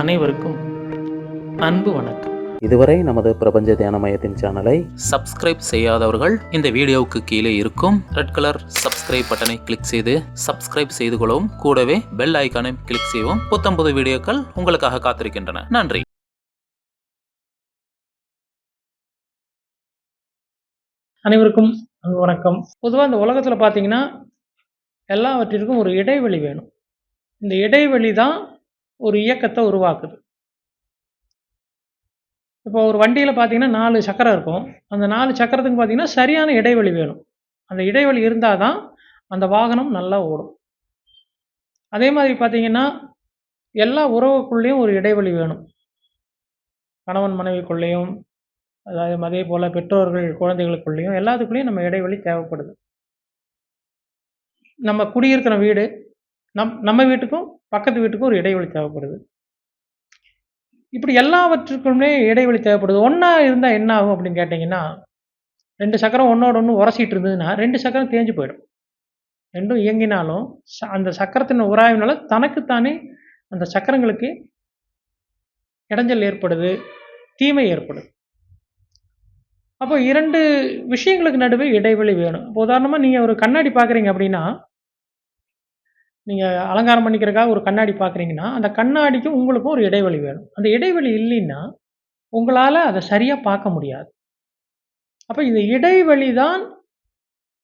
அனைவருக்கும் அன்பு வணக்கம். இதுவரை நமது பிரபஞ்ச தியான மையத்தின் சேனலை சப்ஸ்கிரைப் செய்யாதவர்கள் இந்த வீடியோவுக்கு கீழே இருக்கும் ரெட் கலர் சப்ஸ்கிரைப் பட்டனை கிளிக் செய்து சப்ஸ்கிரைப் செய்து கொள்ளவும். கூடவே பெல் ஐக்கானை கிளிக் செய்யவும். புத்தம்புது வீடியோக்கள் உங்களுக்காக காத்திருக்கின்றன. நன்றி. அனைவருக்கும் வணக்கம். பொதுவாக இந்த உலகத்தில் பார்த்தீங்கன்னா எல்லாவற்றிற்கும் ஒரு இடைவெளி வேணும். இந்த இடைவெளி தான் ஒரு இயக்கத்தை உருவாக்குது. இப்போ ஒரு வண்டியில் பார்த்தீங்கன்னா நாலு சக்கரம் இருக்கும். அந்த நாலு சக்கரத்துக்கு பார்த்தீங்கன்னா சரியான இடைவெளி வேணும். அந்த இடைவெளி இருந்தால் தான் அந்த வாகனம் நல்லா ஓடும். அதே மாதிரி பார்த்தீங்கன்னா எல்லா உறவுக்குள்ளேயும் ஒரு இடைவெளி வேணும். கணவன் மனைவிக்குள்ளேயும் அதாவது அதே போல் பெற்றோர்கள் குழந்தைகளுக்குள்ளேயும் எல்லாத்துக்குள்ளேயும் நம்ம இடைவெளி தேவைப்படுது. நம்ம குடியிருக்கிற வீடு நம் நம்ம வீட்டுக்கும் பக்கத்து வீட்டுக்கும் ஒரு இடைவெளி தேவைப்படுது. இப்படி எல்லாவற்றுக்குமே இடைவெளி தேவைப்படுது. ஒன்றா இருந்தால் என்ன ஆகும் அப்படின்னு கேட்டிங்கன்னா ரெண்டு சக்கரம் ஒன்றோட ஒன்று உரசிட்டு இருந்ததுன்னா ரெண்டு சக்கரம் தேஞ்சு போயிடும். ரெண்டும் இயங்கினாலும் ச- அந்த சக்கரத்தின் உராய்வினால தனக்குத்தானே அந்த சக்கரங்களுக்கு இடைஞ்சல் ஏற்படுது தீமை ஏற்படுது. அப்போ இரண்டு விஷயங்களுக்கு நடுவே இடைவெளி வேணும். இப்போ உதாரணமாக நீங்கள் ஒரு கண்ணாடி பார்க்குறீங்க அப்படின்னா நீங்கள் அலங்காரம் பண்ணிக்கிறக்காக ஒரு கண்ணாடி பார்க்குறீங்கன்னா அந்த கண்ணாடிக்கும் உங்களுக்கும் ஒரு இடைவெளி வேணும். அந்த இடைவெளி இல்லைன்னா உங்களால் அதை சரியாக பார்க்க முடியாது. அப்போ இந்த இடைவெளி தான்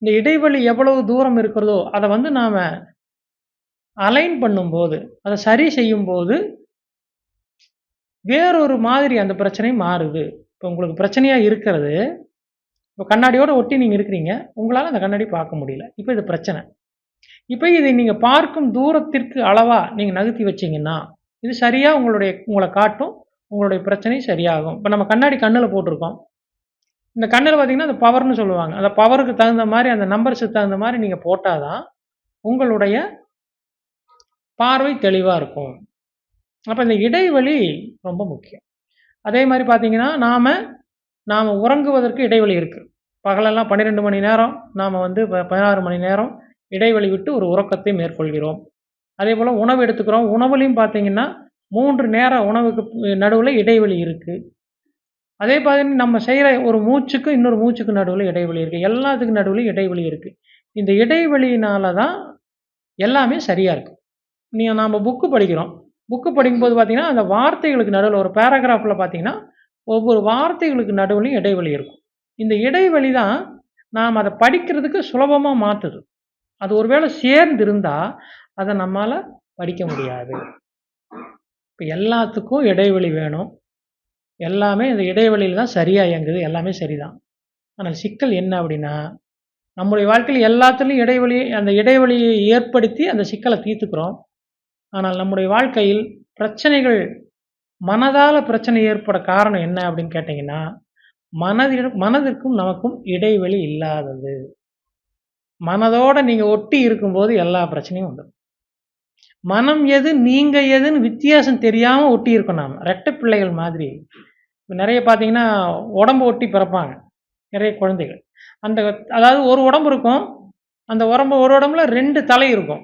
இந்த இடைவெளி எவ்வளவு தூரம் இருக்கிறதோ அதை வந்து நாம் அலைன் பண்ணும்போது அதை சரி செய்யும்போது வேறொரு மாதிரி அந்த பிரச்சனை மாறுது. இப்போ உங்களுக்கு பிரச்சனையாக இருக்கிறது. இப்போ கண்ணாடியோடு ஒட்டி நீங்கள் இருக்கிறீங்க. உங்களால் அந்த கண்ணாடி பார்க்க முடியல. இப்போ இது பிரச்சனை. இப்போ இதை நீங்கள் பார்க்கும் தூரத்திற்கு அளவாக நீங்கள் நகர்த்தி வச்சிங்கன்னா இது சரியாக உங்களுடைய உங்களை காட்டும் உங்களுடைய பிரச்சனை சரியாகும். இப்போ நம்ம கண்ணாடி கண்ணில் போட்டிருக்கோம். இந்த கண்ணில் பார்த்தீங்கன்னா அந்த பவர்னு சொல்லுவாங்க. அந்த பவருக்கு தகுந்த மாதிரி அந்த நம்பர்ஸுக்கு தகுந்த மாதிரி நீங்கள் போட்டால் தான் உங்களுடைய பார்வை தெளிவாக இருக்கும். அப்போ இந்த இடைவெளி ரொம்ப முக்கியம். அதே மாதிரி பார்த்தீங்கன்னா நாம் நாம் உறங்குவதற்கு இடைவெளி இருக்குது பகலெல்லாம் பன்னிரெண்டு மணி நேரம் நாம் வந்து ப- பதினாறு மணி நேரம் இடைவெளி விட்டு ஒரு உறக்கத்தை மேற்கொள்கிறோம். அதே போல் உணவு எடுத்துக்கிறோம். உணவுலையும் பார்த்தீங்கன்னா மூன்று நேர உணவுக்கு நடுவில் இடைவெளி இருக்குது அதே மாதிரி நம்ம செய்கிற ஒரு மூச்சுக்கு இன்னொரு மூச்சுக்கு நடுவில் இடைவெளி இருக்குது எல்லாத்துக்கும் நடுவில் இடைவெளி இருக்குது இந்த இடைவெளியினால தான் எல்லாமே சரியாக இருக்கும் நீங்கள் நாம் புக்கு படிக்கிறோம். புக்கு படிக்கும்போது பார்த்தீங்கன்னா அந்த வார்த்தைகளுக்கு நடுவில் ஒரு பேராகிராஃபில் பார்த்தீங்கன்னா ஒவ்வொரு வார்த்தைகளுக்கு நடுவுலையும் இடைவெளி இருக்கும். இந்த இடைவெளி தான் நாம் அதை படிக்கிறதுக்கு சுலபமாக மாற்றுது அது ஒருவேளை சேர்ந்து இருந்தால் அதை நம்மால் படிக்க முடியாது. இப்போ எல்லாத்துக்கும் இடைவெளி வேணும். எல்லாமே இந்த இடைவெளியில் தான் சரியாக இயங்குது எல்லாமே சரிதான். ஆனால் சிக்கல் என்ன அப்படின்னா நம்முடைய வாழ்க்கையில் எல்லாத்துலேயும் இடைவெளி அந்த இடைவெளியை ஏற்படுத்தி அந்த சிக்கலை தீர்த்துக்கிறோம். ஆனால் நம்முடைய வாழ்க்கையில் பிரச்சனைகள் மனதால் பிரச்சனை ஏற்பட காரணம் என்ன அப்படின்னு கேட்டிங்கன்னா மனதில் மனதிற்கும் நமக்கும் இடைவெளி இல்லாதது. மனதோட நீங்கள் ஒட்டி இருக்கும்போது எல்லா பிரச்சனையும் உண்டு மனம் எது நீங்கள் எதுன்னு வித்தியாசம் தெரியாமல் ஒட்டி இருக்கோம் நாம். ரெட்டை பிள்ளைகள் மாதிரி. இப்போ நிறைய பார்த்தீங்கன்னா உடம்பு ஒட்டி பிறப்பாங்க. நிறைய குழந்தைகள். அந்த அதாவது ஒரு உடம்பு இருக்கும். அந்த உடம்பு ஒரு உடம்புல ரெண்டு தலை இருக்கும்.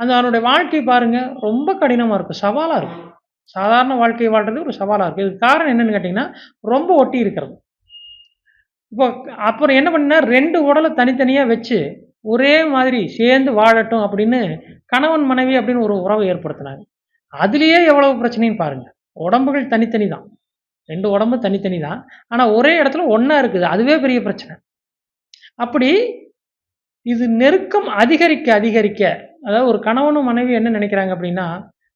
அந்த அவனுடைய வாழ்க்கை பாருங்கள் ரொம்ப கடினமாக இருக்கும். சவாலாக இருக்கும். சாதாரண வாழ்க்கை வாழ்கிறது ஒரு சவாலாக இருக்கும். இதுக்கு காரணம் என்னென்னு கேட்டிங்கன்னா ரொம்ப ஒட்டி இருக்கிறது. இப்போ அப்புறம் என்ன பண்ணா ரெண்டு உடலை தனித்தனியாக வச்சு ஒரே மாதிரி சேர்ந்து வாழட்டும் அப்படின்னு கணவன் மனைவி அப்படின்னு ஒரு உறவை ஏற்படுத்தினாங்க. அதுலேயே எவ்வளவு பிரச்சனைன்னு பாருங்கள் உடம்புகள் தனித்தனி தான் ரெண்டு உடம்பு தனித்தனி தான் ஆனால் ஒரே இடத்துல ஒன்றா இருக்குது. அதுவே பெரிய பிரச்சனை. அப்படி இது நெருக்கம் அதிகரிக்க அதிகரிக்க அதாவது ஒரு கணவனும் மனைவி என்ன நினைக்கிறாங்க அப்படின்னா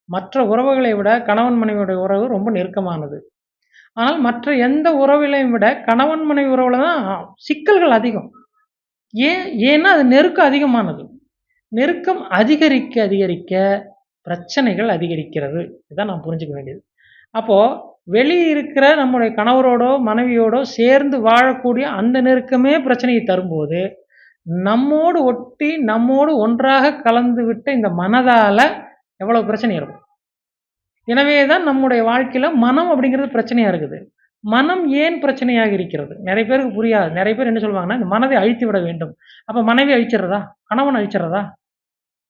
மற்ற உறவுகளை விட கணவன் மனைவியோட உறவு ரொம்ப நெருக்கமானது. ஆனால் மற்ற எந்த உறவிலையும் விட கணவன் மனைவி உறவில் தான் சிக்கல்கள் அதிகம். ஏன் ஏன்னா அது நெருக்கம் அதிகமானது. நெருக்கம் அதிகரிக்க அதிகரிக்க பிரச்சனைகள் அதிகரிக்கிறது. இதான் நான் புரிஞ்சுக்க வேண்டியது. அப்போது வெளியே இருக்கிற நம்முடைய கணவரோடோ மனைவியோடோ சேர்ந்து வாழக்கூடிய அந்த நெருக்கமே பிரச்சனையை தரும்போது நம்மோடு ஒட்டி நம்மோடு ஒன்றாக கலந்து விட்ட இந்த மனதால் எவ்வளோ பிரச்சனை இருக்கும்? எனவே தான் நம்முடைய வாழ்க்கையில் மனம் அப்படிங்கிறது பிரச்சனையாக இருக்குது. மனம் ஏன் பிரச்சனையாக இருக்கிறது? நிறைய பேருக்கு புரியாது. நிறைய பேர் என்ன சொல்லுவாங்கன்னா இந்த மனதை அழித்து விட வேண்டும். அப்போ மனைவி அழிச்சிடுறதா? கணவன் அழிச்சிடுறதா?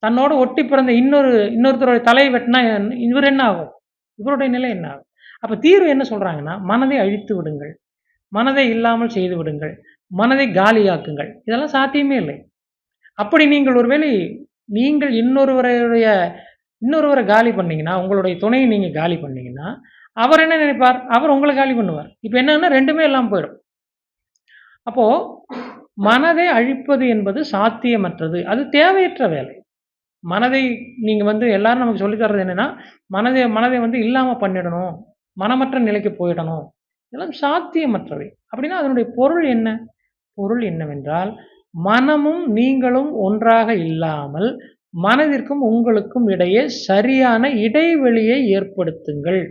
தன்னோட ஒட்டி பிறந்த இன்னொரு இன்னொருத்தருடைய தலையை வெட்டினா இவர் என்ன ஆகும்? இவருடைய நிலை என்ன ஆகும்? அப்போ தீர்வு என்ன சொல்கிறாங்கன்னா மனதை அழித்து விடுங்கள். மனதை இல்லாமல் செய்து விடுங்கள். மனதை காலியாக்குங்கள். இதெல்லாம் சாத்தியமே இல்லை. அப்படி நீங்கள் ஒருவேளை நீங்கள் இன்னொருவருடைய இன்னொருவரை காலி பண்ணீங்கன்னா உங்களுடைய துணையை நீங்கள் காலி பண்ணிங்கன்னா அவர் என்ன நினைப்பார்? அவர் உங்களை காலி பண்ணுவார். இப்போ என்னன்னா ரெண்டுமே எல்லாம் போயிடும். அப்போது மனதை அழிப்பது என்பது சாத்தியமற்றது. அது தேவையற்ற வேலை. மனதை நீங்கள் வந்து எல்லாரும் நமக்கு சொல்லித் தர்றது என்னென்னா மனதை மனதை வந்து இல்லாமல் பண்ணிடணும். மனமற்ற நிலைக்கு போயிடணும். இதெல்லாம் சாத்தியமற்றவை. அப்படின்னா அதனுடைய பொருள் என்ன? பொருள் என்னவென்றால் மனமும் நீங்களும் ஒன்றாக இல்லாமல் மனதிற்கும் உங்களுக்கும் இடையே சரியான இடைவெளியை ஏற்படுத்துங்கள்.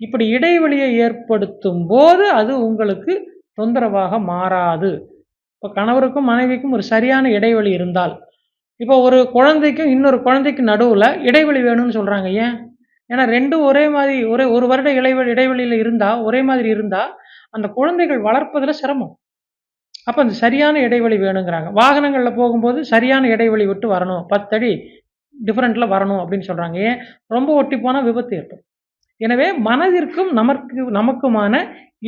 இப்படி இடைவெளியை ஏற்படுத்தும் போது அது உங்களுக்கு தொந்தரவாக மாறாது. இப்போ கணவருக்கும் மனைவிக்கும் ஒரு சரியான இடைவெளி இருந்தால் இப்போ ஒரு குழந்தைக்கும் இன்னொரு குழந்தைக்கும் நடுவில் இடைவெளி வேணும்னு சொல்கிறாங்க ஏன்? ஏன்னா ரெண்டும் ஒரே மாதிரி ஒரே ஒரு வருட இடைவெளி இடைவெளியில் இருந்தால் ஒரே மாதிரி இருந்தால் அந்த குழந்தைகள் வளர்ப்பதில் சிரமம். அப்போ அந்த சரியான இடைவெளி வேணுங்கிறாங்க. வாகனங்களில் போகும்போது சரியான இடைவெளி விட்டு வரணும். பத்தடி டிஃப்ரெண்ட்டில் வரணும் அப்படின்னு சொல்கிறாங்க ஏன்? ரொம்ப ஒட்டி போனால் விபத்து ஏற்படும். எனவே மனதிற்கும் நமக்கு நமக்குமான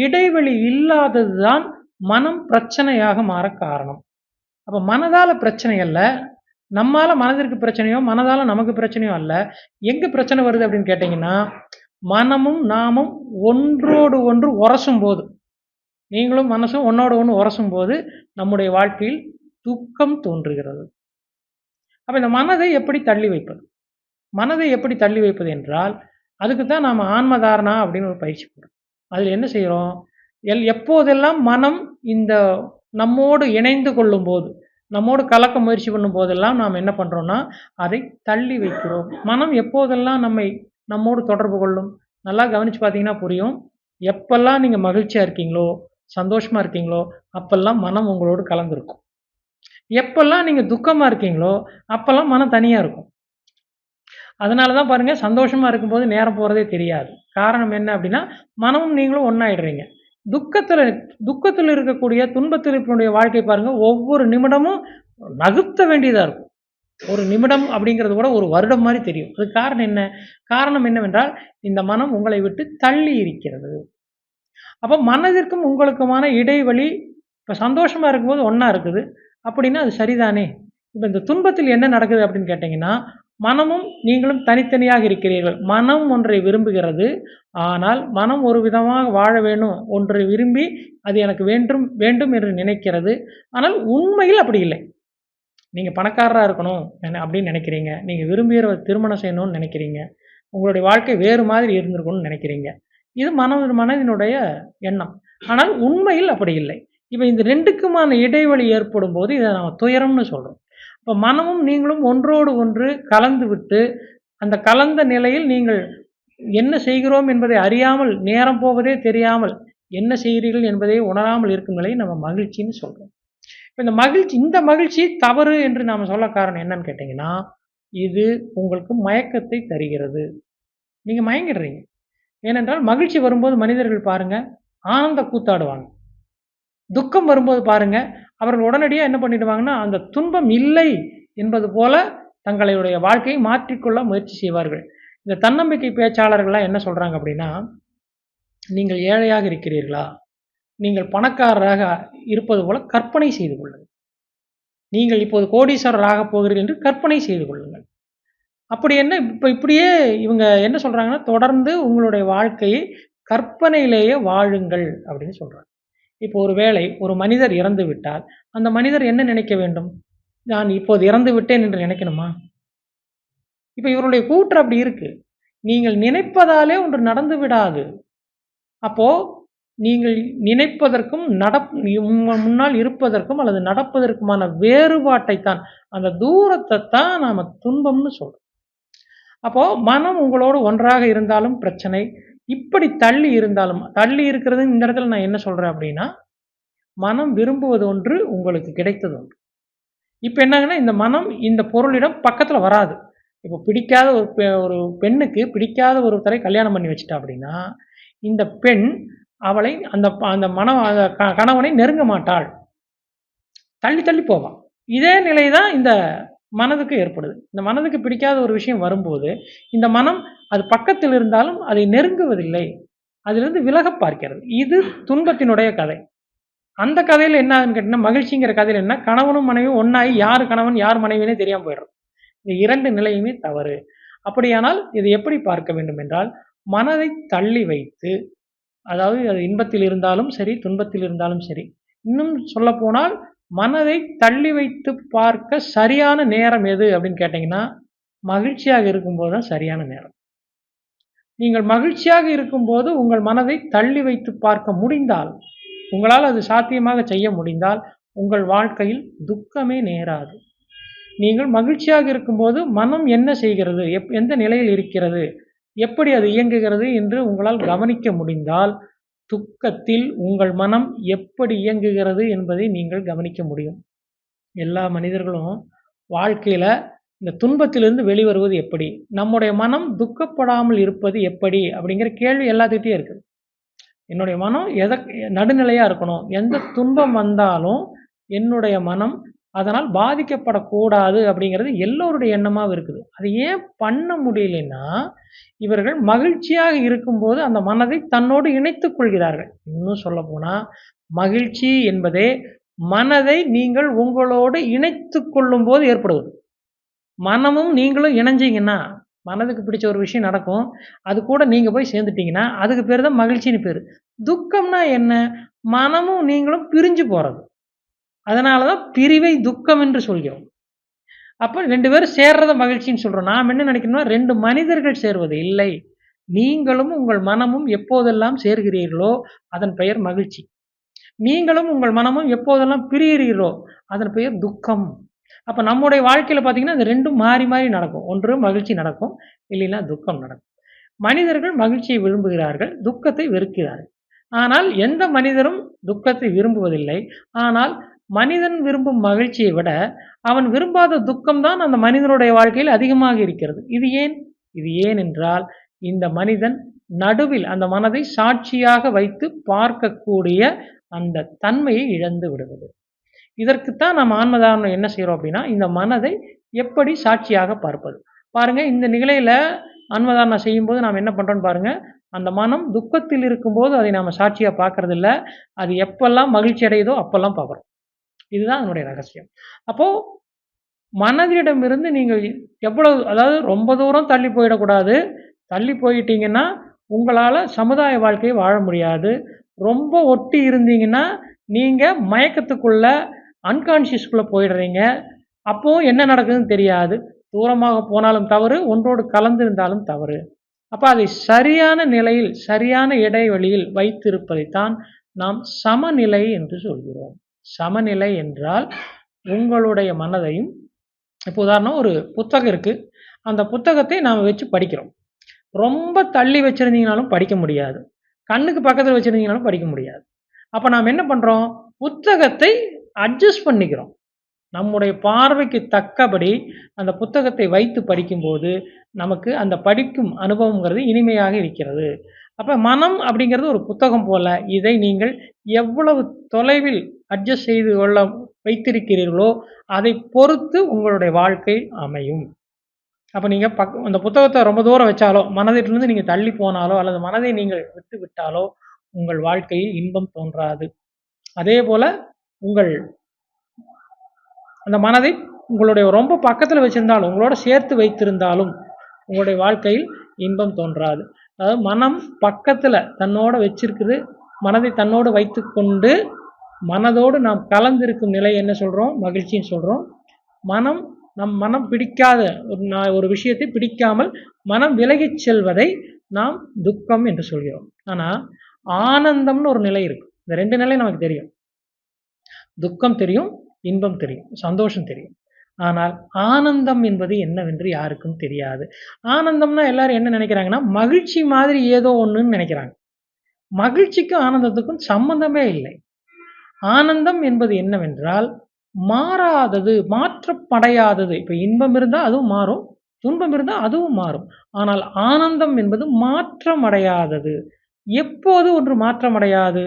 இடைவெளி இல்லாதது தான் மனம் பிரச்சனையாக மாற காரணம். அப்போ மனதால் பிரச்சனை அல்ல. நம்மால் மனதிற்கு பிரச்சனையோ மனதால் நமக்கு பிரச்சனையோ அல்ல. எங்கே பிரச்சனை வருது அப்படின்னு கேட்டிங்கன்னா மனமும் நாமும் ஒன்றோடு ஒன்று உரசும் போது நீங்களும் மனசும் ஒன்னோட ஒன்று உரசும் போது நம்முடைய வாழ்க்கையில் துக்கம் தோன்றுகிறது. அப்போ இந்த மனதை எப்படி தள்ளி வைப்பது? மனதை எப்படி தள்ளி வைப்பது என்றால் அதுக்கு தான் நாம் ஆன்மதாரணா அப்படின்னு ஒரு பயிற்சி போடுறோம். அதில் என்ன செய்கிறோம் எல் எப்போதெல்லாம் மனம் இந்த நம்மோடு இணைந்து கொள்ளும் போது நம்மோடு கலக்க முயற்சி பண்ணும் போதெல்லாம் நாம் என்ன பண்ணுறோம்னா அதை தள்ளி வைக்கிறோம். மனம் எப்போதெல்லாம் நம்மை நம்மோடு தொடர்பு கொள்ளும் நல்லா கவனித்து பார்த்தீங்கன்னா புரியும். எப்பெல்லாம் நீங்கள் மகிழ்ச்சியாக இருக்கீங்களோ சந்தோஷமாக இருக்கீங்களோ அப்பெல்லாம் மனம் உங்களோடு கலந்துருக்கும். எப்பெல்லாம் நீங்கள் துக்கமாக இருக்கீங்களோ அப்பெல்லாம் மனம் தனியாக இருக்கும். அதனால தான் பாருங்கள் சந்தோஷமாக இருக்கும்போது நேரம் போகிறதே தெரியாது. காரணம் என்ன அப்படின்னா மனமும் நீங்களும் ஒன்றாயிடுறீங்க துக்கத்தில் துக்கத்தில் இருக்கக்கூடிய துன்பத்தில் இருக்கக்கூடிய வாழ்க்கை பாருங்கள் ஒவ்வொரு நிமிடமும் நகுத்த வேண்டியதாக இருக்கும். ஒரு நிமிடம் அப்படிங்கிறது கூட ஒரு வருடம் மாதிரி தெரியும். அது காரணம் என்ன? காரணம் என்னவென்றால் இந்த மனம் உங்களை விட்டு தள்ளி இருக்கிறது. அப்போ மனதிற்கும் உங்களுக்குமான இடைவெளி இப்போ சந்தோஷமாக இருக்கும்போது ஒன்றா இருக்குது. அப்படின்னா அது சரிதானே? இப்போ இந்த துன்பத்தில் என்ன நடக்குது அப்படின்னு கேட்டிங்கன்னா மனமும் நீங்களும் தனித்தனியாக இருக்கிறீர்கள். மனம் ஒன்றை விரும்புகிறது. ஆனால் மனம் ஒரு விதமாக வாழ வேணும். ஒன்றை விரும்பி அது எனக்கு வேண்டும் வேண்டும் என்று நினைக்கிறது. ஆனால் உண்மையில் அப்படி இல்லை. நீங்கள் பணக்காரராக இருக்கணும் அப்படின்னு நினைக்கிறீங்க. நீங்கள் விரும்புகிற திருமணம் செய்யணும்னு நினைக்கிறீங்க. உங்களுடைய வாழ்க்கை வேறு மாதிரி இருந்திருக்கணும்னு நினைக்கிறீங்க. இது மன மனதினுடைய எண்ணம். ஆனால் உண்மையில் அப்படி இல்லை. இப்போ இந்த ரெண்டுக்குமான இடைவெளி ஏற்படும் போது இதை நம்ம துயரம்னு சொல்கிறோம் இப்போ மனமும் நீங்களும் ஒன்றோடு ஒன்று கலந்து விட்டு அந்த கலந்த நிலையில் நீங்கள் என்ன செய்கிறோம் என்பதை அறியாமல் நேரம் போவதே தெரியாமல் என்ன செய்கிறீர்கள் என்பதை உணராமல் இருக்கும் நிலையை நம்ம மகிழ்ச்சின்னு சொல்கிறோம் இப்போ இந்த மகிழ்ச்சி இந்த மகிழ்ச்சி தவறு என்று நாம் சொல்ல காரணம் என்னன்னு கேட்டிங்கன்னா இது உங்களுக்கு மயக்கத்தை தருகிறது. நீங்கள் மயங்கிடுறீங்க. ஏனென்றால் மகிழ்ச்சி வரும்போது மனிதர்கள் பாருங்க ஆனந்த கூத்தாடுவாங்க. துக்கம் வரும்போது பாருங்க அவர்கள் உடனடியாக என்ன பண்ணிடுவாங்கன்னா அந்த துன்பம் இல்லை என்பது போல தங்களுடைய வாழ்க்கையை மாற்றிக்கொள்ள முயற்சி செய்வார்கள். இந்த தன்னம்பிக்கை பேச்சாளர்கள்லாம் என்ன சொல்கிறாங்க அப்படின்னா நீங்கள் ஏழையாக இருக்கிறீர்களா? நீங்கள் பணக்காரராக இருப்பது போல கற்பனை செய்து கொள்ளுங்கள். நீங்கள் இப்போது கோடீஸ்வரராக போகிறீர்கள் என்று கற்பனை செய்து கொள்ளுங்கள். அப்படி என்ன இப்போ இப்படியே இவங்க என்ன சொல்கிறாங்கன்னா தொடர்ந்து உங்களுடைய வாழ்க்கையை கற்பனையிலேயே வாழுங்கள் அப்படின்னு சொல்கிறாங்க இப்போ ஒரு வேளை ஒரு மனிதர் இறந்து விட்டால் அந்த மனிதர் என்ன நினைக்க வேண்டும்? நான் இப்போது இறந்து விட்டேன் என்று நினைக்கணுமா? இப்போ இவருடைய கூற்று அப்படி இருக்கு. நீங்கள் நினைப்பதாலே ஒன்று நடந்து விடாது. அப்போ நீங்கள் நினைப்பதற்கும் நடப் உங்க முன்னால் இருப்பதற்கும் அல்லது நடப்பதற்குமான வேறுபாட்டை தான் அந்த தூரத்தை தான் நாம் துன்பம்னு சொல்றோம். அப்போ மனம் உங்களோடு ஒன்றாக இருந்தாலும் பிரச்சனை. இப்படி தள்ளி இருந்தாலும் தள்ளி இருக்கிறது இந்த இடத்துல நான் என்ன சொல்றேன் அப்படின்னா மனம் விரும்புவது ஒன்று உங்களுக்கு கிடைத்தது ஒன்று. இப்போ என்னங்கன்னா இந்த மனம் இந்த பொருளிடம் பக்கத்தில் வராது. இப்போ பிடிக்காத ஒரு பெ- ஒரு பெண்ணுக்கு பிடிக்காத ஒருத்தரை கல்யாணம் பண்ணி வச்சுட்டா அப்படின்னா இந்த பெண் அவளை அந்த ப- அந்த மன அந்த க- கணவனை நெருங்க மாட்டாள். தள்ளி தள்ளி போவான் இதே நிலை தான் இந்த மனதுக்கு ஏற்படுது. இந்த மனதுக்கு பிடிக்காத ஒரு விஷயம் வரும்போது இந்த மனம் அது பக்கத்தில் இருந்தாலும் அதை நெருங்குவதில்லை. அதிலிருந்து விலக பார்க்கிறது. இது துன்பத்தினுடைய கதை. அந்த கதையில் என்ன ஆகுதுன்னு கேட்டிங்கன்னா மகிழ்ச்சிங்கிற கதையில் என்ன? கணவனும் மனைவியும் ஒன்றாகி யார் கணவன் யார் மனைவினே தெரியாமல் போயிடும் இந்த இரண்டு நிலையுமே தவறு. அப்படியானால் இதை எப்படி பார்க்க வேண்டும் என்றால் மனதை தள்ளி வைத்து அதாவது அது இன்பத்தில் இருந்தாலும் சரி துன்பத்தில் இருந்தாலும் சரி இன்னும் சொல்லப்போனால் மனதை தள்ளி வைத்து பார்க்க சரியான நேரம் எது அப்படின்னு கேட்டிங்கன்னா மகிழ்ச்சியாக இருக்கும்போது தான் சரியான நேரம். நீங்கள் மகிழ்ச்சியாக இருக்கும்போது உங்கள் மனதை தள்ளி வைத்து பார்க்க முடிந்தால் உங்களால் அது சாத்தியமாக செய்ய முடிந்தால் உங்கள் வாழ்க்கையில் துக்கமே நேராது. நீங்கள் மகிழ்ச்சியாக இருக்கும்போது மனம் என்ன செய்கிறது எப் எந்த நிலையில் இருக்கிறது எப்படி அது இயங்குகிறது என்று உங்களால் கவனிக்க முடிந்தால் துக்கத்தில் உங்கள் மனம் எப்படி இயங்குகிறது என்பதை நீங்கள் கவனிக்க முடியும். எல்லா மனிதர்களும் வாழ்க்கையில் இந்த துன்பத்திலிருந்து வெளிவருவது எப்படி? நம்முடைய மனம் துக்கப்படாமல் இருப்பது எப்படி? அப்படிங்கிற கேள்வி எல்லாத்துக்கிட்டே இருக்குது. என்னுடைய மனம் எதை நடுநிலையாக இருக்கணும். எந்த துன்பம் வந்தாலும் என்னுடைய மனம் அதனால் பாதிக்கப்படக்கூடாது அப்படிங்கிறது எல்லோருடைய எண்ணமாக இருக்குது. அது ஏன் பண்ண முடியலைன்னா இவர்கள் மகிழ்ச்சியாக இருக்கும்போது அந்த மனதை தன்னோடு இணைத்துக் கொள்கிறார்கள். இன்னும் சொல்ல போனால் மகிழ்ச்சி என்பதே மனதை நீங்கள் உங்களோடு இணைத்து கொள்ளும் போது ஏற்படுவது. மனமும் நீங்களும் இணைஞ்சிங்கன்னா மனதுக்கு பிடிச்ச ஒரு விஷயம் நடக்கும். அது கூட நீங்கள் போய் சேர்ந்துட்டீங்கன்னா அதுக்கு பேர் தான் மகிழ்ச்சின்னு பேர். துக்கம்னா என்ன? மனமும் நீங்களும் பிரிஞ்சு போகிறது அதனால தான் பிரிவை துக்கம் என்று சொல்கிறோம். அப்போ ரெண்டு பேரும் சேர்றத மகிழ்ச்சின்னு சொல்கிறோம் நாம் என்ன நினைக்கணும்னா ரெண்டு மனிதர்கள் சேர்வது இல்லை. நீங்களும் உங்கள் மனமும் எப்போதெல்லாம் சேர்கிறீர்களோ அதன் பெயர் மகிழ்ச்சி. நீங்களும் உங்கள் மனமும் எப்போதெல்லாம் பிரிகிறீர்களோ அதன் பெயர் துக்கம். அப்போ நம்முடைய வாழ்க்கையில் பார்த்தீங்கன்னா இந்த ரெண்டும் மாறி மாறி நடக்கும். ஒன்று மகிழ்ச்சி நடக்கும். இல்லைன்னா துக்கம் நடக்கும். மனிதர்கள் மகிழ்ச்சியை விரும்புகிறார்கள் துக்கத்தை வெறுக்கிறார்கள். ஆனால் எந்த மனிதரும் துக்கத்தை விரும்புவதில்லை. ஆனால் மனிதன் விரும்பும் மகிழ்ச்சியை விட அவன் விரும்பாத துக்கம்தான் அந்த மனிதனுடைய வாழ்க்கையில் அதிகமாக இருக்கிறது. இது ஏன்? இது ஏன் என்றால் இந்த மனிதன் நடுவில் அந்த மனதை சாட்சியாக வைத்து பார்க்கக்கூடிய அந்த தன்மையை இழந்து விடுவது. இதற்குத்தான் நம்ம ஆன்மதாரணம் என்ன செய்கிறோம் அப்படின்னா இந்த மனதை எப்படி சாட்சியாக பார்ப்பது. பாருங்க இந்த நிலையில ஆன்மதாரணம் செய்யும்போது நாம் என்ன பண்ணுறோன்னு பாருங்க அந்த மனம் துக்கத்தில் இருக்கும்போது அதை நாம் சாட்சியாக பார்க்கறதில்ல. அது எப்பெல்லாம் மகிழ்ச்சி அடையுதோ அப்பெல்லாம் பார்க்குறோம். இதுதான் அதனுடைய ரகசியம். அப்போ மனதிடமிருந்து நீங்கள் எவ்வளவு அதாவது ரொம்ப தூரம் தள்ளி போயிடக்கூடாது. தள்ளி போயிட்டீங்கன்னா உங்களால் சமுதாய வாழ்க்கையை வாழ முடியாது. ரொம்ப ஒட்டி இருந்தீங்கன்னா நீங்கள் மயக்கத்துக்குள்ள அன்கான்ஷியஸ்குள்ளே போயிடுறீங்க. அப்போ என்ன நடக்குதுன்னு தெரியாது. தூரமாக போனாலும் தவறு ஒன்றோடு கலந்திருந்தாலும் தவறு. அப்போ அதை சரியான நிலையில் சரியான இடைவெளியில் வைத்திருப்பதைத்தான் நாம் சமநிலை என்று சொல்கிறோம். சமநிலை என்றால் உங்களுடைய மனதையும் இப்போ உதாரணம் ஒரு புத்தகம் இருக்குது அந்த புத்தகத்தை நாம் வச்சு படிக்கிறோம். ரொம்ப தள்ளி வச்சுருந்தீங்கனாலும் படிக்க முடியாது. கண்ணுக்கு பக்கத்தில் வச்சுருந்தீங்கனாலும் படிக்க முடியாது. அப்போ நாம் என்ன பண்ணுறோம் புத்தகத்தை அட்ஜஸ்ட் பண்ணிக்கிறோம். நம்முடைய பார்வைக்கு தக்கபடி அந்த புத்தகத்தை வைத்து படிக்கும்போது நமக்கு அந்த படிக்கும் அனுபவங்கிறது இனிமையாக இருக்கிறது. அப்போ மனம் அப்படிங்கிறது ஒரு புத்தகம் போல இதை நீங்கள் எவ்வளவு தொலைவில் அட்ஜஸ்ட் செய்து கொள்ள வைத்திருக்கிறீர்களோ அதை பொறுத்து உங்களுடைய வாழ்க்கை அமையும். அப்போ நீங்கள் பக் அந்த புத்தகத்தை ரொம்ப தூரம் வச்சாலோ மனதிலிருந்து நீங்கள் தள்ளி போனாலோ அல்லது மனதை நீங்கள் விட்டு விட்டாலோ உங்கள் வாழ்க்கையில் இன்பம் தோன்றாது. அதே போல் உங்கள் அந்த மனதை உங்களுடைய ரொம்ப பக்கத்தில் வச்சிருந்தாலும் உங்களோட சேர்த்து வைத்திருந்தாலும் உங்களுடைய வாழ்க்கையில் இன்பம் தோன்றாது. அதாவது மனம் பக்கத்தில் தன்னோட வச்சிருக்குது மனதை தன்னோடு வைத்துக்கொண்டு மனதோடு நாம் கலந்திருக்கும் நிலை என்ன சொல்கிறோம் மகிழ்ச்சின்னு சொல்கிறோம் மனம் நம் மனம் பிடிக்காத ஒரு நான் ஒரு விஷயத்தை பிடிக்காமல் மனம் விலகிச் செல்வதை நாம் துக்கம் என்று சொல்கிறோம். ஆனால் ஆனந்தம்னு ஒரு நிலை இருக்கு. இந்த ரெண்டு நிலை நமக்கு தெரியும். துக்கம் தெரியும் இன்பம் தெரியும் சந்தோஷம் தெரியும். ஆனால் ஆனந்தம் என்பது என்னவென்று யாருக்கும் தெரியாது. ஆனந்தம்னா எல்லாரும் என்ன நினைக்கிறாங்கன்னா மகிழ்ச்சி மாதிரி ஏதோ ஒன்றுன்னு நினைக்கிறாங்க. மகிழ்ச்சிக்கும் ஆனந்தத்துக்கும் சம்பந்தமே இல்லை. ஆனந்தம் என்பது என்னவென்றால் மாறாதது மாற்றப்படையாதது. இப்போ இன்பம் இருந்தால் அதுவும் மாறும் துன்பம் இருந்தால் அதுவும் மாறும். ஆனால் ஆனந்தம் என்பது மாற்றமடையாதது. எப்போது ஒன்று மாற்றமடையாது?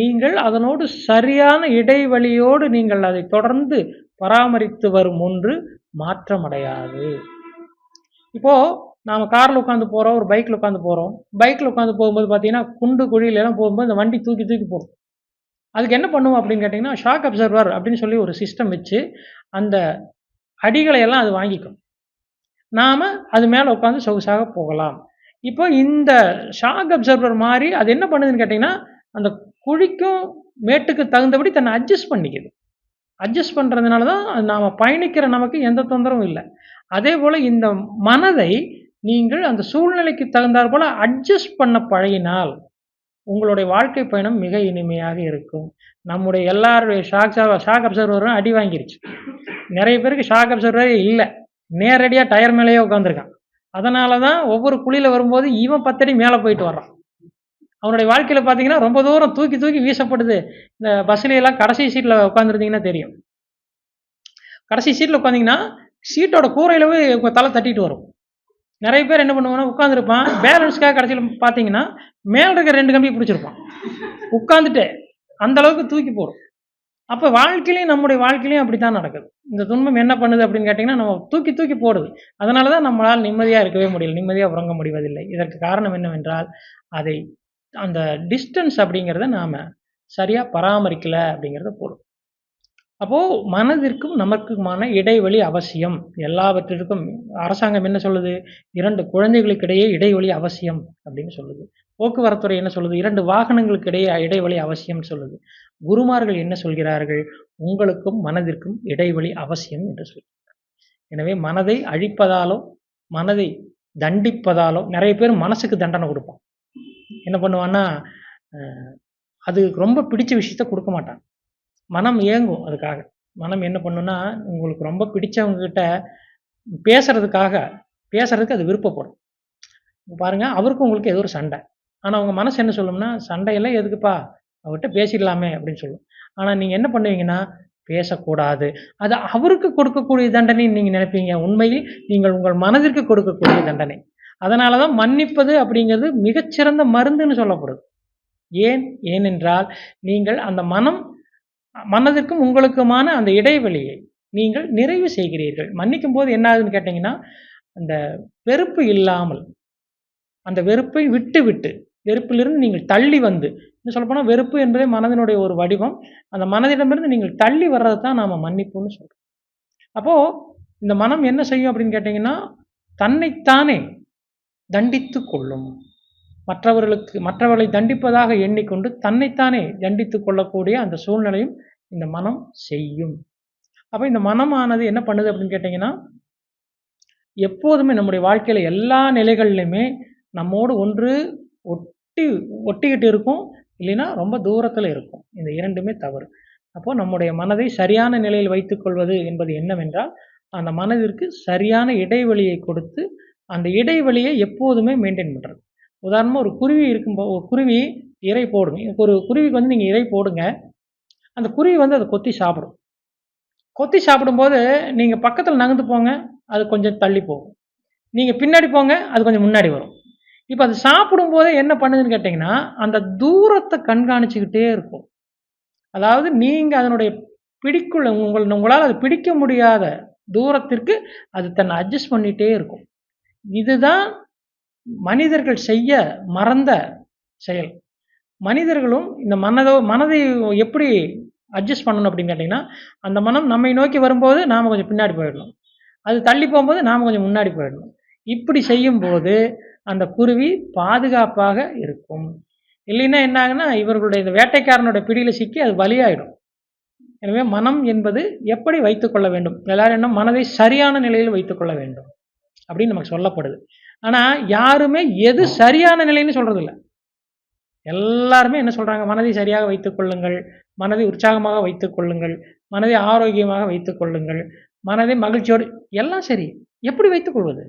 நீங்கள் அதனோடு சரியான இடைவெளியோடு நீங்கள் அதை தொடர்ந்து பராமரித்து வரும் ஒன்று மாற்றமடையாது. இப்போ நாம் காரில் உட்காந்து போகிறோம் ஒரு பைக்கில் உட்காந்து போகிறோம் பைக்கில் உட்காந்து போகும்போது பார்த்தீங்கன்னா குண்டு குழியில போகும்போது இந்த வண்டி தூக்கி தூக்கி போடும். அதுக்கு என்ன பண்ணுவோம் அப்படின்னு கேட்டிங்கன்னா ஷாக் அப்சர்வர் அப்படின்னு சொல்லி ஒரு சிஸ்டம் வச்சு அந்த அடிகளை எல்லாம் அது வாங்கிக்கும். நாம் அது மேலே உட்காந்து சொகுசாக போகலாம். இப்போ இந்த ஷாக் அப்சர்வர் மாதிரி அது என்ன பண்ணுதுன்னு கேட்டிங்கன்னா அந்த குழிக்கும் மேட்டுக்கு தகுந்தபடி தன்னை அட்ஜஸ்ட் பண்ணிக்குது. அட்ஜஸ்ட் பண்ணுறதுனால தான் அது நாம் பயணிக்கிற நமக்கு எந்த தொந்தரவும் இல்லை. அதே போல் இந்த மனதை நீங்கள் அந்த சூழ்நிலைக்கு தகுந்தாற் போல் அட்ஜஸ்ட் பண்ண பழகினால் உங்களுடைய வாழ்க்கை பயணம் மிக இனிமையாக இருக்கும். நம்முடைய எல்லாருடைய ஷாக் ஷாக் அப்சர்வரும் அடி வாங்கிருச்சு. நிறைய பேருக்கு ஷாக் அப்சர்வரே இல்லை. நேரடியாக டயர் மேலேயே உட்காந்துருக்கான் அதனால தான் ஒவ்வொரு குழியில் வரும்போது இவன் பத்தடி மேலே போயிட்டு வர்றான். அவனுடைய வாழ்க்கையில் பார்த்தீங்கன்னா ரொம்ப தூரம் தூக்கி தூக்கி வீசப்படுது. இந்த பஸ்லையெல்லாம் எல்லாம் கடைசி சீட்டில் உட்காந்துருந்தீங்கன்னா தெரியும். கடைசி சீட்டில் உட்காந்திங்கன்னா சீட்டோட கூரையில் போய் தலை தட்டிட்டு வரும். நிறைய பேர் என்ன பண்ணுவாங்கன்னா உட்காந்துருப்பான் பேலன்ஸ்க்காக கடைசியில் பார்த்தீங்கன்னா மேல் இருக்க ரெண்டு கம்பி பிடிச்சிருப்பான். உட்காந்துட்டு அந்த அளவுக்கு தூக்கி போடும். அப்போ வாழ்க்கையிலையும் நம்முடைய வாழ்க்கையிலையும் அப்படி தான் நடக்குது. இந்த துன்பம் என்ன பண்ணுது அப்படின்னு கேட்டிங்கன்னா நம்ம தூக்கி தூக்கி போடுது. அதனால தான் நம்மளால் நிம்மதியாக இருக்கவே முடியல நிம்மதியாக உறங்க முடிவதில்லை. இதற்கு காரணம் என்னவென்றால் அதை அந்த டிஸ்டன்ஸ் அப்படிங்கிறத நாம் சரியாக பராமரிக்கலை அப்படிங்கிறத போடும். அப்போது மனதிற்கும் நமக்குமான இடைவெளி அவசியம். எல்லாவற்றிற்கும் அரசாங்கம் என்ன சொல்லுது? இரண்டு குழந்தைகளுக்கிடையே இடைவெளி அவசியம் அப்படின்னு சொல்லுது. போக்குவரத்துறை என்ன சொல்லுது? இரண்டு வாகனங்களுக்கு இடையே இடைவெளி அவசியம் சொல்லுது. குருமார்கள் என்ன சொல்கிறார்கள்? உங்களுக்கும் மனதிற்கும் இடைவெளி அவசியம் என்று சொல்கிறார் எனவே மனதை அழிப்பதாலோ மனதை தண்டிப்பதாலோ நிறைய பேர் மனசுக்கு தண்டனை கொடுப்பான் என்ன பண்ணுவான்னா அது ரொம்ப பிடிச்ச விஷயத்த கொடுக்க மாட்டான் மனம் ஏங்கும் அதுக்காக. மனம் என்ன பண்ணுன்னா உங்களுக்கு ரொம்ப பிடிச்சவங்க கிட்ட பேசுறதுக்காக பேசுறதுக்கு அது விருப்பப்படும். பாருங்க அவருக்கும் உங்களுக்கு ஏதோ ஒரு சண்டை. ஆனால் உங்க மனசு என்ன சொல்லும்னா சண்டையெல்லாம் எதுக்குப்பா அவர்கிட்ட பேசிடலாமே அப்படின்னு சொல்லும். ஆனால் நீங்கள் என்ன பண்ணுவீங்கன்னா பேசக்கூடாது. அது அவருக்கு கொடுக்கக்கூடிய தண்டனை நீங்கள் நினைப்பீங்க. உண்மையில் நீங்கள் உங்கள் மனதிற்கு கொடுக்கக்கூடிய தண்டனை. அதனால தான் மன்னிப்பது அப்படிங்கிறது மிகச்சிறந்த மருந்துன்னு சொல்லப்படுது. ஏன்? ஏனென்றால் நீங்கள் அந்த மனம் மனதிற்கும் உங்களுக்குமான அந்த இடைவெளியை நீங்கள் நிறைவு செய்கிறீர்கள். மன்னிக்கும் போது என்ன ஆகுதுன்னு கேட்டிங்கன்னா அந்த வெறுப்பு இல்லாமல் அந்த வெறுப்பை விட்டு விட்டு வெறுப்பிலிருந்து நீங்கள் தள்ளி வந்து இன்னும் சொல்லப்போனால் வெறுப்பு என்பதே மனதினுடைய ஒரு வடிவம். அந்த மனதிடமிருந்து நீங்கள் தள்ளி வர்றது தான் நாம் மன்னிப்புன்னு சொல்கிறோம் அப்போது இந்த மனம் என்ன செய்யும் அப்படின்னு கேட்டிங்கன்னா தன்னைத்தானே தண்டித்து கொள்ளும். மற்றவர்களுக்கு மற்றவர்களை தண்டிப்பதாக எண்ணிக்கொண்டு தன்னைத்தானே தண்டித்து கொள்ளக்கூடிய அந்த சூழ்நிலையும் இந்த மனம் செய்யும். அப்போ இந்த மனமானது என்ன பண்ணுது அப்படின்னு கேட்டிங்கன்னா எப்போதுமே நம்முடைய வாழ்க்கையில் எல்லா நிலைகள்லையுமே நம்மோடு ஒன்று ஒட்டி ஒட்டிக்கிட்டு இருக்கும் இல்லைன்னா ரொம்ப தூரத்தில் இருக்கும். இந்த இரண்டுமே தவறு. அப்போது நம்முடைய மனதை சரியான நிலையில் வைத்துக்கொள்வது என்பது என்னவென்றால் அந்த மனதிற்கு சரியான இடைவெளியை கொடுத்து அந்த இடைவெளியை எப்போதுமே மெயின்டைன் பண்ணுறது உதாரணமாக ஒரு குருவி இருக்கும்போ ஒரு குருவி இறை போடுங்க. ஒரு குருவிக்கு வந்து நீங்கள் இறை போடுங்க. அந்த குருவி வந்து அதை கொத்தி சாப்பிடும். கொத்தி சாப்பிடும்போது நீங்கள் பக்கத்தில் நகர்ந்து போங்க அது கொஞ்சம் தள்ளி போகும். நீங்கள் பின்னாடி போங்க அது கொஞ்சம் முன்னாடி வரும். இப்போ அது சாப்பிடும்போதே என்ன பண்ணுதுன்னு கேட்டிங்கன்னா அந்த தூரத்தை கண்காணிச்சுக்கிட்டே இருக்கும். அதாவது நீங்கள் அதனுடைய பிடிக்குள்ள உங்கள் உங்களால் அது பிடிக்க முடியாத தூரத்திற்கு அது தன்னை அட்ஜஸ்ட் பண்ணிகிட்டே இருக்கும். இதுதான் மனிதர்கள் செய்ய மறந்த செயல். மனிதர்களும் இந்த மனதோ மனதை எப்படி அட்ஜஸ்ட் பண்ணணும் அப்படின்னு கேட்டிங்கன்னா அந்த மனம் நம்மை நோக்கி வரும்போது நாம் கொஞ்சம் பின்னாடி போயிடணும். அது தள்ளி போகும்போது நாம் கொஞ்சம் முன்னாடி போயிடணும். இப்படி செய்யும்போது அந்த குருவி பாதுகாப்பாக இருக்கும். இல்லைன்னா என்ன ஆகுன்னா இவர்களுடைய இந்த வேட்டைக்காரனுடைய பிடியில் சிக்கி அது வலியாயிடும். எனவே மனம் என்பது எப்படி வைத்துக்கொள்ள வேண்டும்? எல்லாரும் என்ன மனதை சரியான நிலையில் வைத்துக்கொள்ள வேண்டும் அப்படின்னு நமக்கு சொல்லப்படுது. ஆனால் யாருமே எது சரியான நிலைன்னு சொல்றதில்ல. எல்லாருமே என்ன சொல்கிறாங்க மனதை சரியாக வைத்துக் கொள்ளுங்கள். மனதை உற்சாகமாக வைத்துக் கொள்ளுங்கள். மனதை ஆரோக்கியமாக வைத்துக் கொள்ளுங்கள். மனதை மகிழ்ச்சியோடு எல்லாம் சரி. எப்படி வைத்துக் கொள்வது?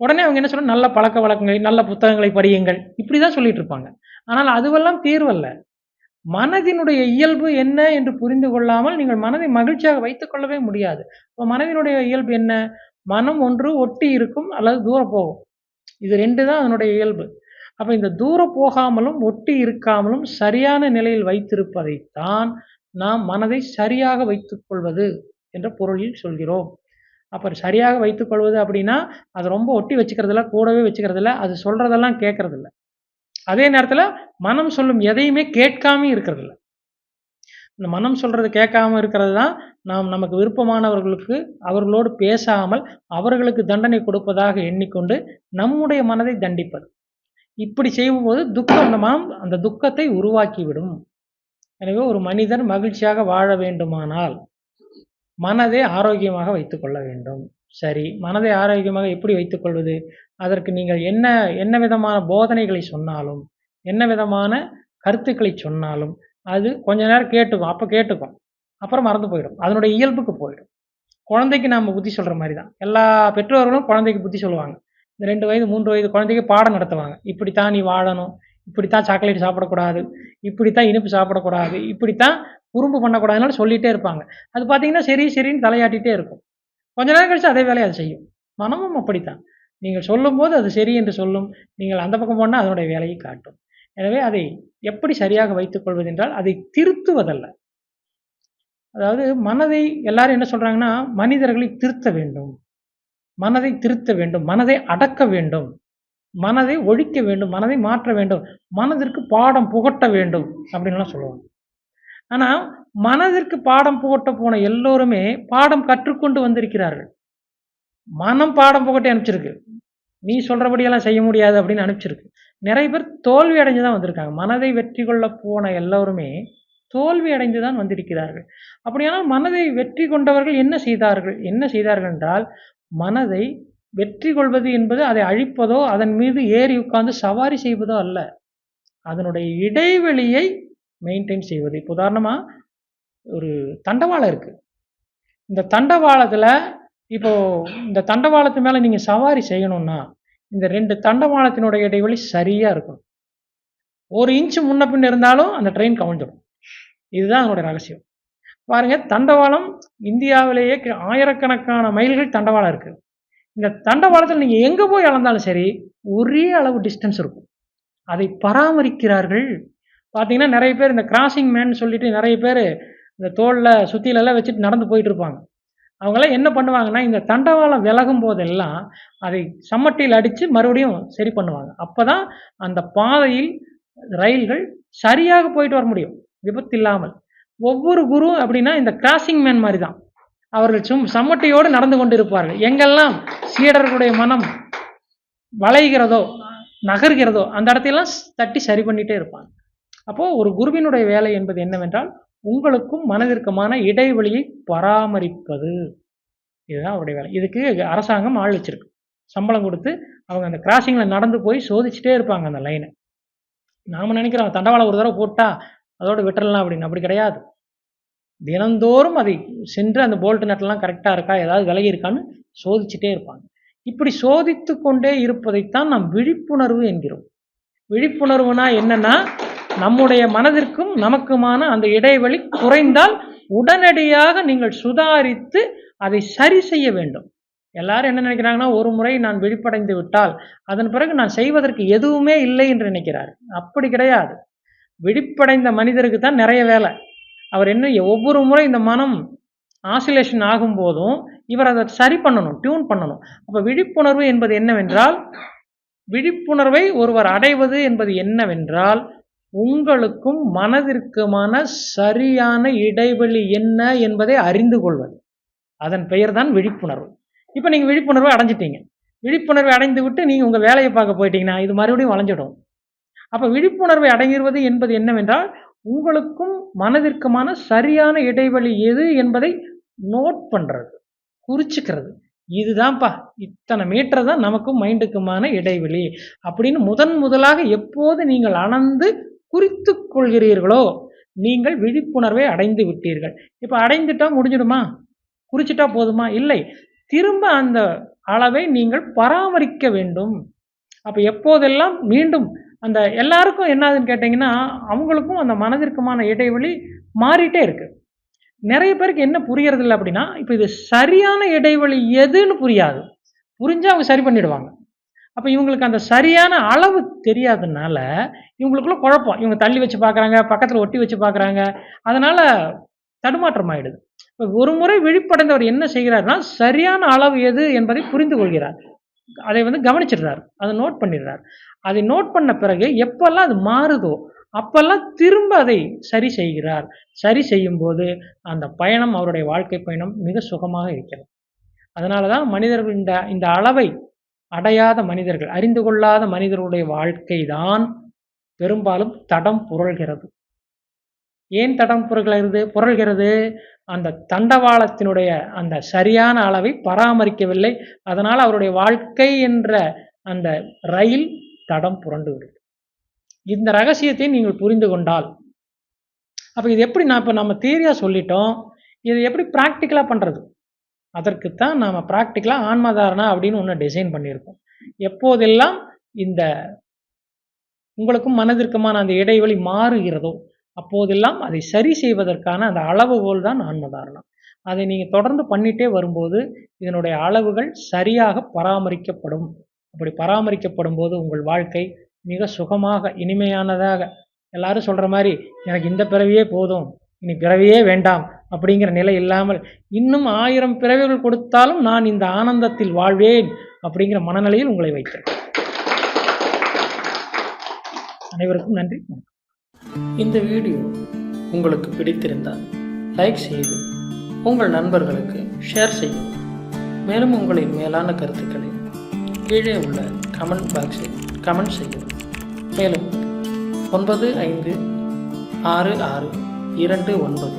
உடனே அவங்க என்ன சொல்றாங்க? நல்ல பழக்க வழக்கங்களை நல்ல புத்தகங்களை படியுங்கள். இப்படி தான் சொல்லிட்டு இருப்பாங்க. ஆனால் அதுவெல்லாம் தீர்வல்ல. மனதினுடைய இயல்பு என்ன என்று புரிந்து கொள்ளாமல் நீங்கள் மனதை மகிழ்ச்சியாக வைத்துக் கொள்ளவே முடியாது. இப்போ மனதினுடைய இயல்பு என்ன? மனம் ஒன்று ஒட்டி இருக்கும் அல்லது தூரம் போகும் இது ரெண்டு தான் அதனுடைய இயல்பு. அப்போ இந்த தூரம் போகாமலும் ஒட்டி இருக்காமலும் சரியான நிலையில் வைத்திருப்பதைத்தான் நாம் மனதை சரியாக வைத்துக்கொள்வது என்ற பொருளில் சொல்கிறோம். அப்போ சரியாக வைத்துக்கொள்வது அப்படின்னா அது ரொம்ப ஒட்டி வச்சுக்கிறதில்ல கூடவே வச்சுக்கிறதில்ல அது சொல்கிறதெல்லாம் கேட்கறதில்ல. அதே நேரத்தில் மனம் சொல்லும் எதையுமே கேட்காம இருக்கிறதில்ல. இந்த மனம் சொல்கிறது கேட்காம இருக்கிறது தான் நாம் நமக்கு விருப்பமானவர்களுக்கு அவர்களோடு பேசாமல் அவர்களுக்கு தண்டனை கொடுப்பதாக எண்ணிக்கொண்டு நம்முடைய மனதை தண்டிப்பது. இப்படி செய்யும்போது துக்கம் அந்த மனம் அந்த துக்கத்தை உருவாக்கிவிடும். எனவே ஒரு மனிதன் மகிழ்ச்சியாக வாழ வேண்டுமானால் மனதை ஆரோக்கியமாக வைத்துக்கொள்ள வேண்டும். சரி மனதை ஆரோக்கியமாக எப்படி வைத்துக்கொள்வது அதற்கு நீங்கள் என்ன என்ன விதமான போதனைகளை சொன்னாலும் என்ன விதமான கருத்துக்களை சொன்னாலும் அது கொஞ்ச நேரம் கேட்டுக்கும் அப்போ கேட்டுக்கும். அப்புறம் மறந்து போயிடும். அதனுடைய இயல்புக்கு போயிடும். குழந்தைக்கு நம்ம புத்தி சொல்கிற மாதிரி தான் எல்லா பெற்றோர்களும் குழந்தைக்கு புத்தி சொல்லுவாங்க. இந்த ரெண்டு வயது மூன்று வயது குழந்தைக்கு பாடம் நடத்துவாங்க. இப்படித்தான் நீ வாழணும். இப்படித்தான் சாக்லேட் சாப்பிடக்கூடாது. இப்படித்தான் இனிப்பு சாப்பிடக்கூடாது. இப்படித்தான் குறும்பு பண்ணக்கூடாதுனால சொல்லிகிட்டே இருப்பாங்க. அது பார்த்தீங்கன்னா சரி சரின்னு தலையாட்டிகிட்டே இருக்கும். கொஞ்ச நேரம் கழிச்சு அதே வேலையை அது செய்யும். மனமும் அப்படித்தான். நீங்கள் சொல்லும்போது அது சரி என்று சொல்லும். நீங்கள் அந்த பக்கம் போனால் அதனுடைய வேலையை காட்டும். எனவே அதை எப்படி சரியாக வைத்துக்கொள்வது என்றால் அதை திருத்துவதல்ல. அதாவது மனதை எல்லாரும் என்ன சொல்றாங்கன்னா மனிதர்களை திருத்த வேண்டும். மனதை திருத்த வேண்டும். மனதை அடக்க வேண்டும். மனதை ஒழிக்க வேண்டும். மனதை மாற்ற வேண்டும். மனதிற்கு பாடம் புகட்ட வேண்டும் அப்படின்லாம் சொல்லுவாங்க. ஆனா மனதிற்கு பாடம் புகட்ட போன எல்லோருமே பாடம் கற்றுக்கொண்டு வந்திருக்கிறார்கள். மனம் பாடம் புகட்டி அனுப்பிச்சிருக்கு. நீ சொல்றபடியெல்லாம் செய்ய முடியாது அப்படின்னு அனுப்பிச்சிருக்கு. நிறைய பேர் தோல்வி அடைஞ்சு தான் வந்திருக்காங்க. மனதை வெற்றி கொள்ள போன எல்லோருமே தோல்வி அடைந்து தான் வந்திருக்கிறார்கள். அப்படியானால் மனதை வெற்றி கொண்டவர்கள் என்ன செய்தார்கள்? என்ன செய்தார்கள் என்றால் மனதை வெற்றி கொள்வது என்பது அதை அழிப்பதோ அதன் மீது ஏறி உட்கார்ந்து சவாரி செய்வதோ அல்ல. அதனுடைய இடைவெளியை மெயின்டைன் செய்வது. இப்போ உதாரணமா ஒரு தண்டவாளம் இருக்கு. இந்த தண்டவாளத்துல இப்போ இந்த தண்டவாளத்து மேல நீங்க சவாரி செய்யணும்னா இந்த ரெண்டு தண்டவாளத்தினுடைய இடைவெளி சரியாக இருக்கும் ஒரு இன்ச் முன்ன பின் இருந்தாலும் அந்த ட்ரெயின் கவிழ்ந்துடும் இதுதான் அதனுடைய ரகசியம். பாருங்க தண்டவாளம் இந்தியாவிலேயே ஆயிரக்கணக்கான மைல்கள் தண்டவாளம் இருக்குது இந்த தண்டவாளத்தில் நீங்கள் எங்கே போய் அளந்தாலும் சரி ஒரே அளவு டிஸ்டன்ஸ் இருக்கும். அதை பராமரிக்கிறார்கள். பார்த்தீங்கன்னா நிறைய பேர் இந்த கிராசிங் மேன் சொல்லிட்டு நிறைய பேர் இந்த தோளில் சுற்றிலெல்லாம் வச்சுட்டு நடந்து போயிட்டு இருப்பாங்க. அவங்களாம் என்ன பண்ணுவாங்கன்னா இந்த தண்டவாளம் விலகும் போதெல்லாம் அதை சம்மட்டியில் அடித்து மறுபடியும் சரி பண்ணுவாங்க. அப்போ தான் அந்த பாதையில் ரயில்கள் சரியாக போயிட்டு வர முடியும். விபத்து இல்லாமல் ஒவ்வொரு குரு அப்படின்னா இந்த கிராசிங் மேன் மாதிரி தான் அவர்கள் சும் சம்மட்டியோடு நடந்து கொண்டு இருப்பார்கள் எங்கெல்லாம் சீடர்களுடைய மனம் வளைகிறதோ நகர்கிறதோ அந்த இடத்தையெல்லாம் தட்டி சரி பண்ணிகிட்டே இருப்பாங்க. அப்போது ஒரு குருவினுடைய வேலை என்பது என்னவென்றால் உங்களுக்கும் மனதிற்குமான இடைவெளியை பராமரிப்பது. இதுதான் அவருடைய வேலை. இதுக்கு அரசாங்கம் ஆள் வச்சிருக்கு. சம்பளம் கொடுத்து அவங்க அந்த கிராசிங்கில் நடந்து போய் சோதிச்சுட்டே இருப்பாங்க அந்த லைனை நாம நினைக்கிறோம் தண்டவாளம் ஒரு தடவை போட்டா அதோட விட்டுறலாம் அப்படின்னு. அப்படி கிடையாது. தினந்தோறும் அதை சென்று அந்த போல்ட் நட்டெல்லாம் கரெக்டாக இருக்கா ஏதாவது விலகி இருக்கான்னு சோதிச்சுட்டே இருப்பாங்க. இப்படி சோதித்து கொண்டே இருப்பதைத்தான் நாம் விழிப்புணர்வு என்கிறோம். விழிப்புணர்வுனா என்னன்னா நம்முடைய மனதிற்கும் நமக்குமான அந்த இடைவெளி குறைந்தால் உடனடியாக நீங்கள் சுதாரித்து அதை சரி செய்ய வேண்டும். எல்லாரும் என்ன நினைக்கிறாங்கன்னா ஒரு முறை நான் விழிப்படைந்து விட்டால் அதன் பிறகு நான் செய்வதற்கு எதுவுமே இல்லை என்று நினைக்கிறார். அப்படி கிடையாது. விழிப்படைந்த மனிதருக்கு தான் நிறைய வேலை. அவர் என்ன ஒவ்வொரு முறை இந்த மனம் ஆசிலேஷன் ஆகும் போதும் இவர் அதை சரி பண்ணணும் டியூன் பண்ணணும். அப்போ விழிப்புணர்வு என்பது என்னவென்றால் விழிப்புணர்வை ஒருவர் அடைவது என்பது என்னவென்றால் உங்களுக்கும் மனதிற்குமான சரியான இடைவெளி என்ன என்பதை அறிந்து கொள்வது. அதன் பெயர் தான் விழிப்புணர்வு. இப்போ நீங்கள் விழிப்புணர்வை அடைஞ்சிட்டீங்க. விழிப்புணர்வை அடைந்து விட்டு நீங்கள் உங்கள் வேலையை பார்க்க போயிட்டீங்கன்னா இது மறுபடியும் வளைஞ்சிடும். அப்போ விழிப்புணர்வை அடைகிறது என்பது என்னவென்றால் உங்களுக்கும் மனதிற்குமான சரியான இடைவெளி எது என்பதை நோட் பண்ணுறது குறிச்சிக்கிறது. இதுதான்ப்பா இத்தனை மீட்டர் தான் நமக்கும் மைண்டுக்குமான இடைவெளி அப்படின்னு முதன் முதலாக எப்போது நீங்கள் அணந்து குறித்து கொள்கிறீர்களோ நீங்கள் விழிப்புணர்வை அடைந்து விட்டீர்கள். இப்போ அடைந்துட்டா முடிஞ்சிடுமா? குறிச்சிட்டா போதுமா? இல்லை. திரும்ப அந்த அளவை நீங்கள் பராமரிக்க வேண்டும். அப்போ எப்போதெல்லாம் மீண்டும் அந்த எல்லாருக்கும் என்னதுன்னு கேட்டிங்கன்னா அவங்களுக்கும் அந்த மனதிற்குமான இடைவெளி மாறிட்டே இருக்குது நிறைய பேருக்கு என்ன புரியறதில்ல அப்படின்னா இப்போ இது சரியான இடைவெளி எதுன்னு புரியாது. புரிஞ்சால் அவங்க சரி பண்ணிடுவாங்க. அப்போ இவங்களுக்கு அந்த சரியான அளவு தெரியாதனால இவங்களுக்குள்ள குழப்பம். இவங்க தள்ளி வச்சு பார்க்குறாங்க பக்கத்தில் ஒட்டி வச்சு பார்க்குறாங்க அதனால தடுமாற்றம் ஆயிடுது. இப்போ ஒரு முறை விழிப்படைந்தவர் என்ன செய்கிறார்னா சரியான அளவு எது என்பதை புரிந்து கொள்கிறார். அதை வந்து கவனிச்சிடுறார். அதை நோட் பண்ணிடுறார். அதை நோட் பண்ண பிறகு எப்பெல்லாம் அது மாறுதோ அப்பெல்லாம் திரும்ப அதை சரி செய்கிறார். சரி செய்யும் போது அந்த பயணம் அவருடைய வாழ்க்கை பயணம் மிக சுகமாக இருக்கிறது. அதனால தான் மனிதர்கள் இந்த இந்த அளவை அடையாத மனிதர்கள் அறிந்து கொள்ளாத மனிதர்களுடைய வாழ்க்கை தான் பெரும்பாலும் தடம் புரள்கிறது. ஏன் தடம் புரள்கிறது? புரள்கிறது அந்த தண்டவாளத்தினுடைய அந்த சரியான அளவை பராமரிக்கவில்லை. அதனால் அவருடைய வாழ்க்கை என்ற அந்த ரயில் தடம் புரண்டு விடுது இந்த ரகசியத்தை நீங்கள் புரிந்து கொண்டால் அப்போ இது எப்படி நான் இப்போ நம்ம தியரியாக சொல்லிட்டோம் இது எப்படி ப்ராக்டிக்கலாக பண்ணுறது அதற்குத்தான் நாம் ப்ராக்டிக்கலாக ஆன்மதாரணா அப்படின்னு ஒன்று டிசைன் பண்ணியிருக்கோம். எப்போதெல்லாம் இந்த உங்களுக்கும் மனதிற்குமான அந்த இடைவெளி மாறுகிறதோ அப்போதெல்லாம் அதை சரி செய்வதற்கான அந்த அளவுகோல் தான் ஆன்மதாரணம். அதை நீங்கள் தொடர்ந்து பண்ணிட்டே வரும்போது இதனுடைய அளவுகள் சரியாக பராமரிக்கப்படும். அப்படி பராமரிக்கப்படும் போது உங்கள் வாழ்க்கை மிக சுகமாக இனிமையானதாக எல்லாரும் சொல்கிற மாதிரி எனக்கு இந்த பிறவியே போதும் இனி பிறவியே வேண்டாம் அப்படிங்கிற நிலை இல்லாமல் இன்னும் ஆயிரம் பிறவிகள் கொடுத்தாலும் நான் இந்த ஆனந்தத்தில் வாழ்வேன் அப்படிங்கிற மனநிலையில் உங்களை வைக்கிறேன் அனைவருக்கும் நன்றி இந்த வீடியோ உங்களுக்கு பிடித்திருந்தால் லைக் செய்து உங்கள் நண்பர்களுக்கு ஷேர் செய்யும் மேலும் உங்களின் மேலான கருத்துக்களை கீழே உள்ள கமெண்ட் பாக்ஸில் கமெண்ட் செய்யும் மேலும் ஒன்பது ஐந்து ஆறு ஆறு இரண்டு ஒன்பது